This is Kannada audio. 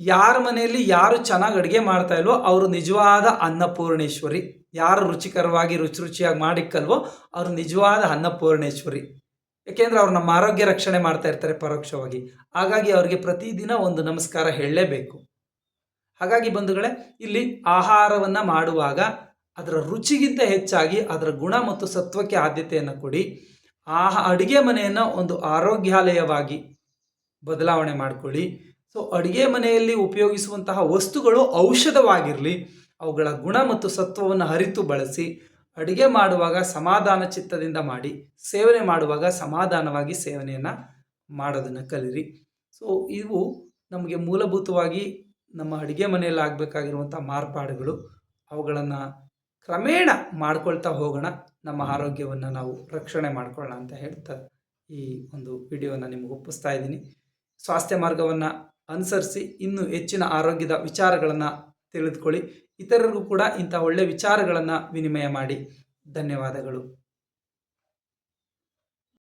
ಯಾರ ಮನೆಯಲ್ಲಿ ಯಾರು ಚೆನ್ನಾಗಿ ಅಡುಗೆ ಮಾಡ್ತಾ ಇಲ್ವೋ ಅವರು ನಿಜವಾದ ಅನ್ನಪೂರ್ಣೇಶ್ವರಿ. ಯಾರು ರುಚಿಕರವಾಗಿ ರುಚಿ ರುಚಿಯಾಗಿ ಮಾಡಿಕ್ಕಲ್ವೋ ಅವರು ನಿಜವಾದ ಅನ್ನಪೂರ್ಣೇಶ್ವರಿ. ಯಾಕೆಂದ್ರೆ ಅವ್ರು ನಮ್ಮ ಆರೋಗ್ಯ ರಕ್ಷಣೆ ಮಾಡ್ತಾ ಇರ್ತಾರೆ ಪರೋಕ್ಷವಾಗಿ. ಹಾಗಾಗಿ ಅವರಿಗೆ ಪ್ರತಿದಿನ ಒಂದು ನಮಸ್ಕಾರ ಹೇಳಲೇಬೇಕು. ಹಾಗಾಗಿ ಬಂಧುಗಳೇ, ಇಲ್ಲಿ ಆಹಾರವನ್ನು ಮಾಡುವಾಗ ಅದರ ರುಚಿಗಿಂತ ಹೆಚ್ಚಾಗಿ ಅದರ ಗುಣ ಮತ್ತು ಸತ್ವಕ್ಕೆ ಆದ್ಯತೆಯನ್ನು ಕೊಡಿ. ಆಹ, ಅಡುಗೆ ಮನೆಯನ್ನು ಒಂದು ಆರೋಗ್ಯಾಲಯವಾಗಿ ಬದಲಾವಣೆ ಮಾಡಿಕೊಳ್ಳಿ. ಸೊ ಅಡುಗೆ ಮನೆಯಲ್ಲಿ ಉಪಯೋಗಿಸುವಂತಹ ವಸ್ತುಗಳು ಔಷಧವಾಗಿರಲಿ, ಅವುಗಳ ಗುಣ ಮತ್ತು ಸತ್ವವನ್ನು ಅರಿತು ಬಳಸಿ, ಅಡುಗೆ ಮಾಡುವಾಗ ಸಮಾಧಾನ ಚಿತ್ತದಿಂದ ಮಾಡಿ, ಸೇವನೆ ಮಾಡುವಾಗ ಸಮಾಧಾನವಾಗಿ ಸೇವನೆಯನ್ನು ಮಾಡೋದನ್ನು ಕಲಿರಿ. ಸೊ ಇವು ನಮಗೆ ಮೂಲಭೂತವಾಗಿ ನಮ್ಮ ಅಡುಗೆ ಮನೆಯಲ್ಲಿ ಆಗಬೇಕಾಗಿರುವಂಥ ಮಾರ್ಪಾಡುಗಳು. ಅವುಗಳನ್ನು ಕ್ರಮೇಣ ಮಾಡ್ಕೊಳ್ತಾ ಹೋಗೋಣ. ನಮ್ಮ ಆರೋಗ್ಯವನ್ನು ನಾವು ರಕ್ಷಣೆ ಮಾಡ್ಕೊಳ್ಳೋಣ ಅಂತ ಹೇಳ್ತಾ ಈ ಒಂದು ವಿಡಿಯೋನ ನಿಮಗೆ ಒಪ್ಪಿಸ್ತಾ ಇದ್ದೀನಿ. ಸ್ವಾಸ್ಥ್ಯ ಮಾರ್ಗವನ್ನು ಅನುಸರಿಸಿ ಇನ್ನೂ ಹೆಚ್ಚಿನ ಆರೋಗ್ಯದ ವಿಚಾರಗಳನ್ನು ತಿಳಿದುಕೊಳ್ಳಿ. ಇತರರಿಗೂ ಕೂಡ ಇಂಥ ಒಳ್ಳೆಯ ವಿಚಾರಗಳನ್ನು ವಿನಿಮಯ ಮಾಡಿ. ಧನ್ಯವಾದಗಳು.